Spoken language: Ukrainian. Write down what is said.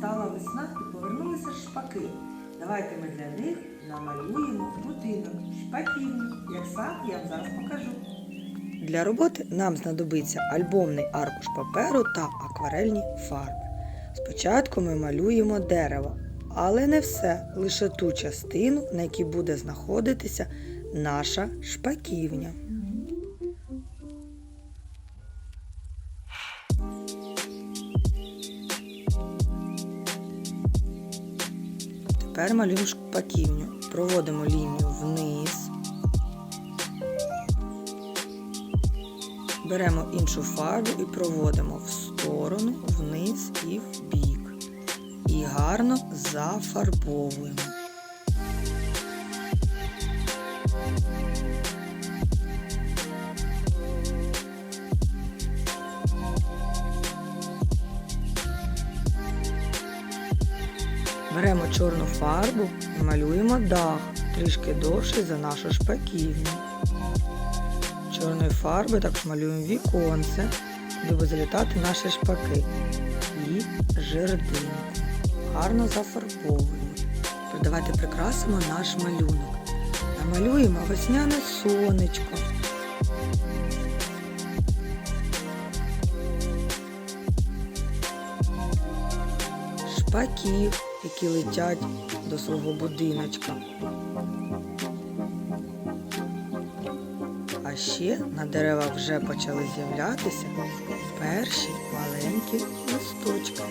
настала весна і повернулися шпаки. Давайте ми для них намалюємо будинок, шпаківню, як сам я вам зараз покажу. Для роботи нам знадобиться альбомний аркуш паперу та акварельні фарби. Спочатку ми малюємо дерево, але не все, лише ту частину, на якій буде знаходитися наша шпаківня. Тепер малюємо шпаківню. Проводимо лінію вниз. Беремо іншу фарбу і проводимо в сторону, вниз і в бік. І гарно зафарбовуємо. Беремо чорну фарбу і малюємо дах трішки довший за нашу шпаківню. Чорної фарби також малюємо віконце, де залітати наші шпаки і жердинку. Гарно зафарбовуємо. Давайте прикрасимо наш малюнок. Намалюємо весняне сонечко. Шпаків, які летять до свого будиночка. А ще на деревах вже почали з'являтися перші маленькі листочки.